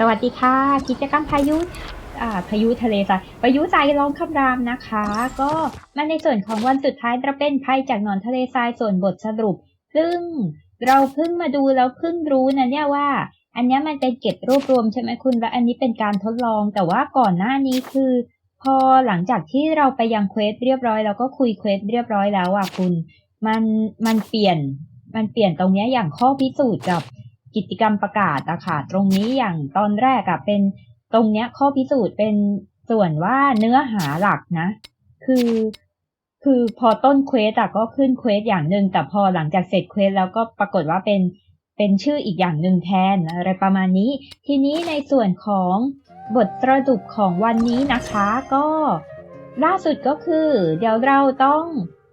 สวัสดีค่ะ กิจกรรมพายุพายุทะเลทรายพายุทรายล้อมคำรามนะคะ ก็มาในส่วนของวันสุดท้ายจะเป็นภัยจากหนอนทะเลทรายส่วนบทสรุป ซึ่งเราเพิ่งมาดูแล้วเพิ่งรู้นะเนี่ยว่า อันนี้มันเป็นเก็บรวบรวมใช่ไหมคุณและอันนี้เป็นการทดลอง แต่ว่าก่อนหน้านี้คือ พอหลังจากที่เราไปยังเควสเรียบร้อยแล้วก็คุยเควสเรียบร้อยแล้วอะคุณ มันมันเปลี่ยนมันเปลี่ยนตรงนี้อย่างข้อพิสูจน์กับ กิจกรรมประกาศอะค่ะ ตรงนี้อย่างตอนแรกอะเป็นตรงเนี้ยข้อพิสูจน์เป็นส่วนว่าเนื้อหาหลักนะ คือคือพอต้นเควสอะก็ขึ้นเควสอย่างหนึ่งแต่พอหลังจากเสร็จเควสแล้วก็ปรากฏว่าเป็นเป็นชื่ออีกอย่างหนึ่งแทนอะไรประมาณนี้ ทีนี้ในส่วนของบทสรุปของวันนี้นะคะก็ล่าสุดก็คือ เดี๋ยวเราต้อง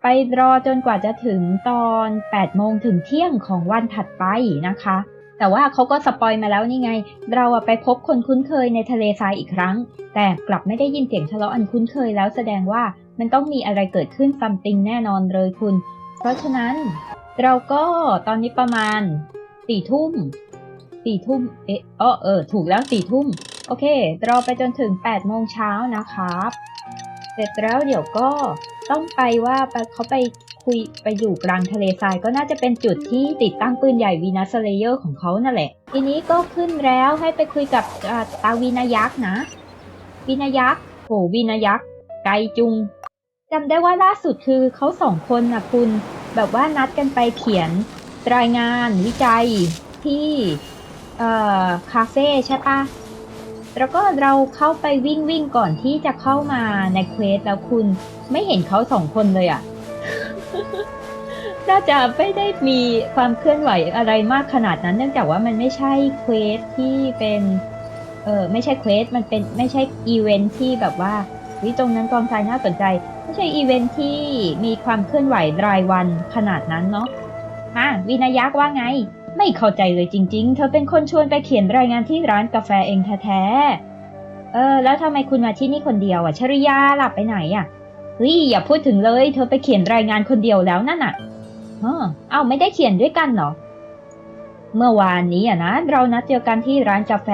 ไปรอจนกว่าจะถึงตอน 8 โมงถึงเที่ยงของวันถัดไปนะคะ แต่ว่าเขาก็สปอยมาแล้วนี่ไง เราอะไปพบคนคุ้นเคยในทะเลทรายอีกครั้ง แต่กลับไม่ได้ยินเสียงทะเลาะอันคุ้นเคยแล้วแสดงว่ามันต้องมีอะไรเกิดขึ้นซัมติงแน่นอนเลยคุณ เพราะฉะนั้น เราก็ตอนนี้ประมาณสี่ทุ่มสี่ทุ่มเอ๊ะอ้อเออ ถูกแล้วสี่ทุ่ม โอเค รอไปจนถึง8ปดโมงเช้านะครับ เสร็จแล้วเดี๋ยวก็ ต้องไปว่าไปเขาไปคุยไปอยู่กลางทะเลทรายก็น่าจะเป็นจุดที่ติดตั้งปืนใหญ่วีนัสเลเยอร์ของเขานั่นแหละ ทีนี้ก็ขึ้นแล้วให้ไปคุยกับตาวีนายักษ์นะ วีนายักษ์โหวีนายักษ์ไกจุงจำได้ว่าล่าสุดคือเขาสองคนนะคุณ แบบว่านัดกันไปเขียนรายงานวิจัยที่เอ่อคาเฟ่ใช่ปะ แล้วก็เราเข้าไปวิ่งวิ่งก่อนที่จะเข้ามาในเควสแล้วคุณไม่เห็นเขาสองคนเลยอะ่ะ น่าจะไม่ได้มีความเคลื่อนไหวอะไรมากขนาดนั้น เนื่องจากว่ามันไม่ใช่เควสที่เป็นเออไม่ใช่เควสมันเป็นไม่ใช่อีเวนท์ที่แบบว่าวิตรงนั้นกองทรายน่าสนใจ ไม่ใช่อีเวนท์ที่มีความเคลื่อนไหวรายวันขนาดนั้นเนาะมาวินายักษ์ว่าไง ไม่เข้าใจเลยจริง ๆ เธอเป็นคนชวนไปเขียนรายงานที่ร้านกาแฟเองแท้ๆ เออ แล้วทำไมคุณมาที่นี่คนเดียวอะ ชริยาหลับไปไหนอะ เฮ้ย อย่าพูดถึงเลย เธอไปเขียนรายงานคนเดียวแล้วนั่นน่ะเออเอ้าไม่ได้เขียนด้วยกันเหรอ เมื่อวานนี้อะนะ เรานัดเจอกันที่ร้านกาแฟ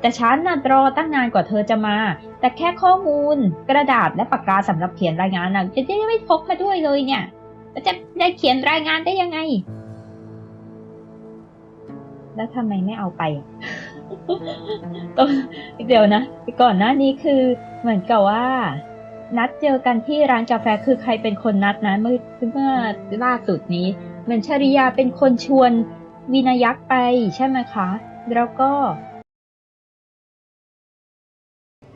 แต่ฉันน่ะรอตั้งนานกว่าเธอจะมา แต่แค่ข้อมูล กระดาษและปากกาสำหรับเขียนรายงานน่ะจะได้ไม่พกมาด้วยเลยเนี่ยจะได้เขียนรายงานได้ยังไง แล้วทำไมไม่เอาไปอะต้นเดี๋ยวนะก่อนหน้านี้คือเหมือนกับว่า นัดเจอกันที่ร้านกาแฟคือใครเป็นคนนัดนะเมื่อเมื่อล่าสุดนี้ เหมือนชริยาเป็นคนชวนวินายักษ์ไปใช่ไหมคะ แล้วก็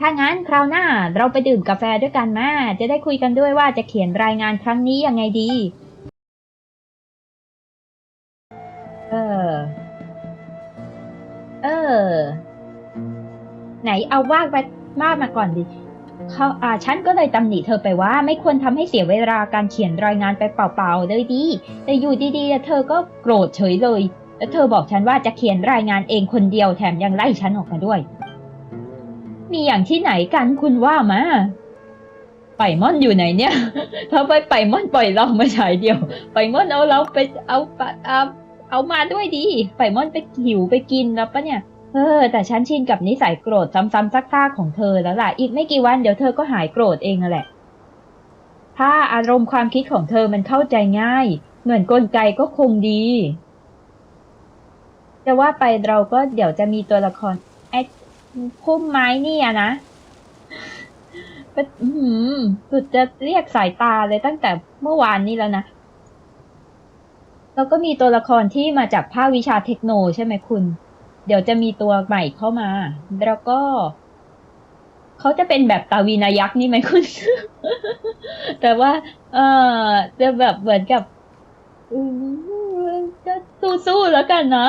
ถ้างั้นคราวหน้าเราไปดื่มกาแฟด้วยกันมาจะได้คุยกันด้วยว่าจะเขียนรายงานครั้งนี้ยังไงดี ไหนเอาว่าไปว่ามาก่อนดิเขาอ่าฉันก็เลยตำหนิเธอไปว่าไม่ควรทำให้เสียเวลาการเขียนรายงานไปเปล่าๆเลยดี แต่อยู่ดีๆเธอก็โกรธเฉยเลย แล้วเธอบอกฉันว่าจะเขียนรายงานเองคนเดียวแถมยังไล่ฉันออกมาด้วย มีอย่างที่ไหนกันคุณว่ามาไปม่อนอยู่ไหนเนี่ยถ้าไปไปม่อนปล่อยเรามาฉายเดียว ไปม่อนเอาเราไปเอาปะเอาเอามาด้วยดี ไปม่อนไปหิวไปกินแล้วปะเนี่ย เออ แต่ฉันชินกับนิสัยโกรธซ้ำๆซักๆของเธอแล้วล่ะ อีกไม่กี่วันเดี๋ยวเธอก็หายโกรธเองแหละ ถ้าอารมณ์ความคิดของเธอมันเข้าใจง่าย เหมือนกลไกก็คงดี จะว่าไปเราก็เดี๋ยวจะมีตัวละครไอ้พุ่มไม้นี่อะนะสุดจะเรียกสายตาเลยตั้งแต่เมื่อวานนี้แล้วนะ แล้วก็มีตัวละครที่มาจากภาควิชาเทคโนใช่ไหมคุณ เดี๋ยวจะมีตัวใหม่เข้ามา แล้วก็ เขาจะเป็นแบบตาวีนายักษ์นี่ไหมคุณ แต่ว่า เออจะแบบเหมือนกับจะสู้ๆแล้วกันนะ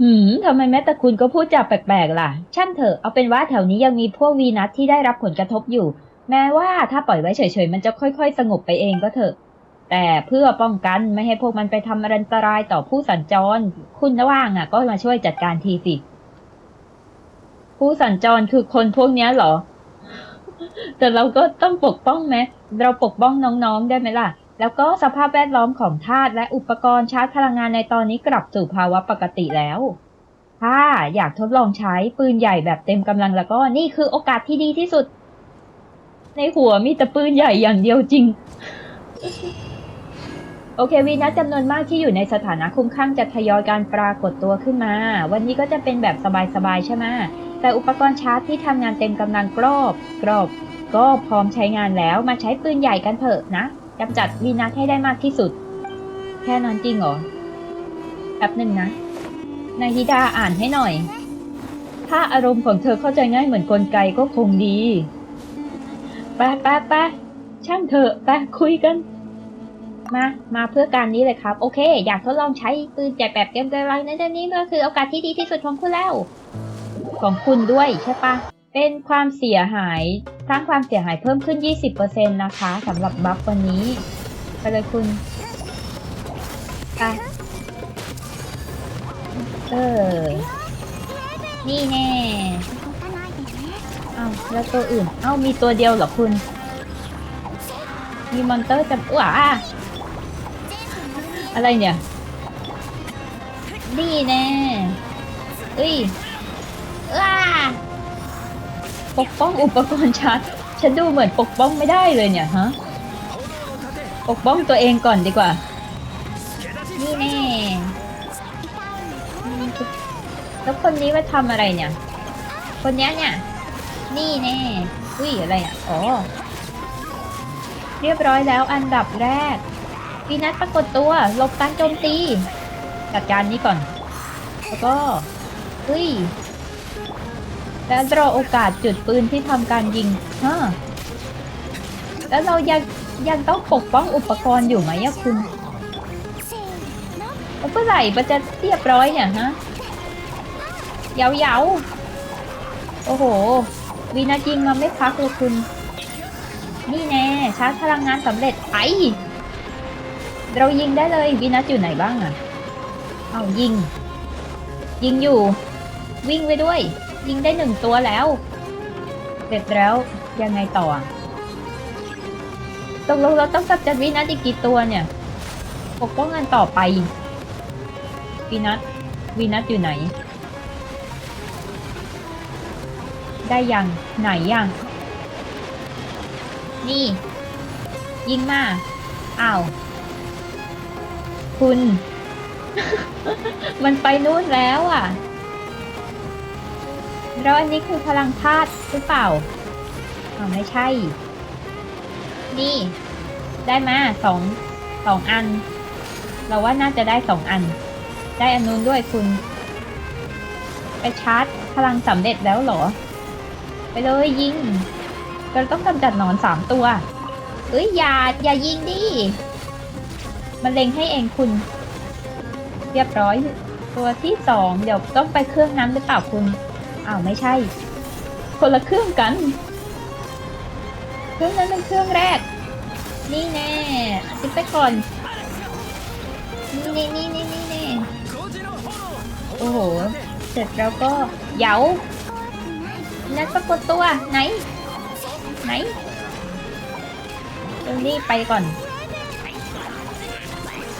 หืมทำไมแม้แต่คุณก็พูดจาแปลกๆล่ะ ช่างเถอะ เอาเป็นว่าแถวนี้ยังมีพวกวีนัสที่ได้รับผลกระทบอยู่ แม้ว่าถ้าปล่อยไว้เฉยๆ มันจะค่อยๆ สงบไปเองก็เถอะ แต่เพื่อป้องกันไม่ให้พวกมันไปทำอันตรายต่อผู้สัญจร คุณระว่างอะ ก็มาช่วยจัดการทีสิ ผู้สัญจรคือคนพวกเนี้ยเหรอ แต่เราก็ต้องปกป้องไหมเราปกป้องน้องๆได้ไหมล่ะ แล้วก็สภาพแวดล้อมของธาตุและอุปกรณ์ชาร์จพลังงานในตอนนี้กลับสู่ภาวะปกติแล้วถ้าอยากทดลองใช้ปืนใหญ่แบบเต็มกำลังแล้วก็นี่คือโอกาสที่ดีที่สุด ในหัวมีแต่ปืนใหญ่อย่างเดียวจริง โอเควีนัสจำนวนมากที่อยู่ในสถานะคุ้มข้างจะทยอยการปรากฏตัวขึ้นมา วันนี้ก็จะเป็นแบบสบายๆใช่ไหมแต่อุปกรณ์ชาร์จที่ทำงานเต็มกำลังกรอบกรอบ ก็พร้อมใช้งานแล้วมาใช้ปืนใหญ่กันเถอะนะกำจัดวีนัสให้ได้มากที่สุด แค่นั้นจริงเหรอแป๊บหนึ่งนะนายฮิดาอ่านให้หน่อย ถ้าอารมณ์ของเธอเข้าใจง่ายเหมือนกลไกก็คงดีไปไปไปช่างเถอะไปคุยกัน มา มาเพื่อการนี้เลยครับ โอเค อยากทดลองใช้ปืนแจกแบบเกมเกมไรในเดือนนี้ก็คือโอกาสที่ดีที่สุดของคุณแล้ว ของคุณด้วยใช่ปะเป็นความเสียหายสร้างความเสียหายเพิ่มขึ้น 20%นะคะสำหรับบัฟวันนี้ไปเลยคุณไปเออ นี่แน่เอ้าแล้วตัวอื่น เอ้ามีตัวเดียวเหรอคุณ มีมอนเตอร์จำอ้วอะ อะไรเนี่ย นี่แน่เอ้ยอ้าปกป้องอุปกรณ์ชาร์จฉันดูเหมือนปกป้องไม่ได้เลยเนี่ยฮะ ปกป้องตัวเองก่อนดีกว่า นี่แน่อืมแล้วคนนี้มาทำอะไรเนี่ย คนเนี้ยเนี่ย นี่แน่ อุ้ยอะไรอะ อ๋อ เรียบร้อยแล้วอันดับแรก วีนัสปรากฏตัวหลบการโจมตี จัดการนี้ก่อน แล้วก็อุ้ยแล้วรอโอกาสจุดปืนที่ทำการยิงฮะแล้วเรายังยังต้องปกป้องอุปกรณ์อยู่ไหมอะคุณเมื่อไหร่มันจะเรียบร้อยเนี่ยฮะเยาเยาโอ้โห วีนัสยิงมาไม่พักเลยคุณ นี่แน่ชาร์จพลังงานสำเร็จไอ เรายิงได้เลยวีนัสอยู่ไหนบ้างอะเอายิง ยิงอยู่ วิ่งไปด้วย ยิงได้หนึ่งตัวแล้ว เสร็จแล้วยังไงต่อตกลงเราต้องกำจัดวีนัสอีกกี่ตัวเนี่ยปกป้องกันต่อไปวีนัสวีนัสอยู่ไหน ได้ยังไหนยังนี่ ยิงมาอ้าว คุณ มันไปนู่นแล้วอะ แล้วอันนี้คือพลังธาตุหรือเปล่าอ๋อไม่ใช่ นี่ ได้มาสองสองอัน เราว่าน่าจะได้สองอัน ได้อันนู้นด้วยคุณ ไปชาร์จพลังสำเร็จแล้วเหรอ ไปเลยยิงเราต้องกำจัดหนอนสามตัว เอ้ยอย่าอย่ายิงดิ มันเล็งให้เองคุณ เรียบร้อย ตัวที่สองเดี๋ยวต้องไปเครื่องนั้นหรือเปล่าคุณ อ้าวไม่ใช่ คนละเครื่องกัน เครื่องนั้นเป็นเครื่องแรก นี่แน่ติดไปก่อน นี่นี่นี่นี่นี่น่โอ้โห เสร็จแล้วก็เหยานัดปรากฏตัวไหน ไหนเดี๋ยวนี้ไปก่อน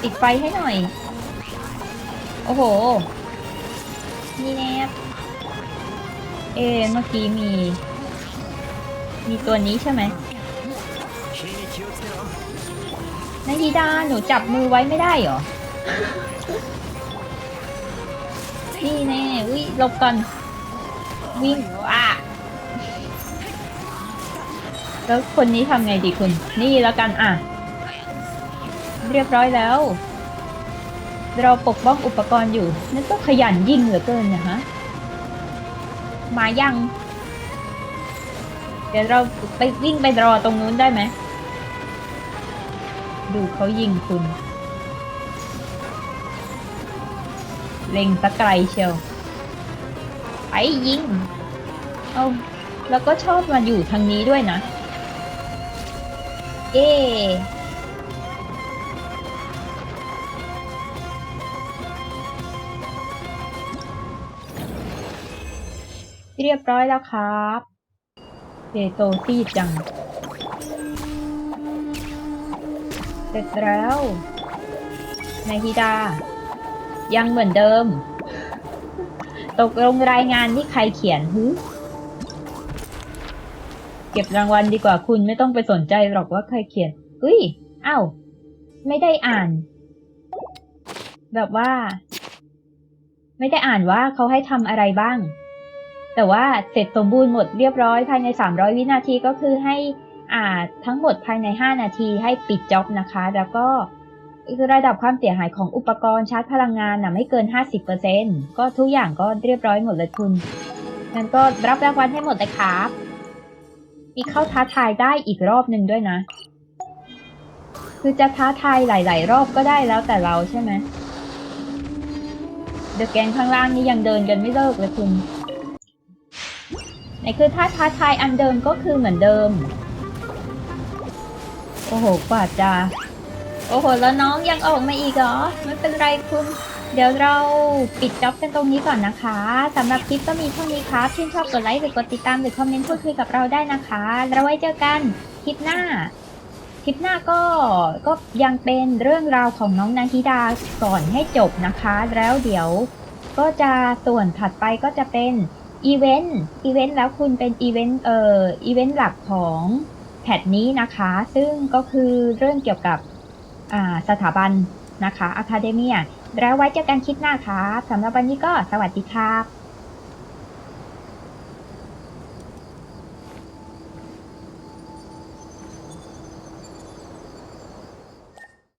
ติดไฟให้หน่อย โอ้โห นี่แนบเอะเมื่อกี้มี มีตัวนี้ใช่ไหมนายีดาหนูจับมือไว้ไม่ได้เหรอ นี่แน่วิหลบก่อน วิ่งอะแล้วคนนี้ทำไงดีคุณ นี่แล้วกันอะ เรียบร้อยแล้ว เราปกป้องอุปกรณ์อยู่ นั่นก็ขยันยิงเหลือเกินนะฮะ มายัง เดี๋ยวเราไปวิ่งไปรอตรงนู้นได้ไหม ดูเขายิงคุณ เล็งตะไกรเชียว ไปยิง เอาแล้วก็ชอบมาอยู่ทางนี้ด้วยนะเย้ เรียบร้อยแล้วครับเจโตซีดจัง เสร็จแล้วนายฮิดา ยังเหมือนเดิม ตกลงรายงานนี่ใครเขียนฮึเก็บรางวัลดีกว่าคุณไม่ต้องไปสนใจหรอกว่าใครเขียนอุ้ยอ้าวไม่ได้อ่าน แบบว่า ไม่ได้อ่านว่าเขาให้ทำอะไรบ้าง แต่ว่าเสร็จสมบูรณ์หมดเรียบร้อยภายใน 300 วินาทีก็คือให้อ่าทั้งหมดภายใน 5 นาทีให้ปิดจ็อบนะคะ แล้วก็ระดับความเสียหายของอุปกรณ์ชาร์จพลังงานน่ะไม่เกิน 50%ก็ทุกอย่างก็เรียบร้อยหมดเลยคุณงั้นก็รับรางวัลให้หมดเลยครับอีเข้าท้าทายได้อีกรอบหนึ่งด้วยนะ คือจะท้าทายหลาย ๆ รอบก็ได้แล้วแต่เราใช่ไหมเดอะแกงข้างล่างนี่ยังเดินกันไม่เลิกเลยคุณ นคือถ้าท้าทายอันเดิมก็คือเหมือนเดิม โอ้โหกว่าจะโอ้โห แล้วน้องยังออกมาอีกเหรอ ไม่เป็นไรคุณ เดี๋ยวเราปิดจ็อบกันตรงนี้ก่อนนะคะ สำหรับคลิปก็มีเท่านี้ครับชื่นชอบกดไลค์หรือกดติดตามหรือคอมเมนต์พูดคุยกับเราได้นะคะแล้วไว้เจอกันคลิปหน้า คลิปหน้าก็ก็ยังเป็นเรื่องราวของน้องนาฮิดาก่อนให้จบนะคะ แล้วเดี๋ยวก็จะส่วนถัดไปก็จะเป็น อีเวนต์อีเวนต์แล้วคุณเป็นอีเวนต์เอ่ออีเวนต์หลักของแพทนี้นะคะ ซึ่งก็คือเรื่องเกี่ยวกับอ่าสถาบันนะคะอะคาเดเมียแล้วไว้เจอกันคลิปหน้าครับสำหรับวันนี้ก็สวัสดีครับ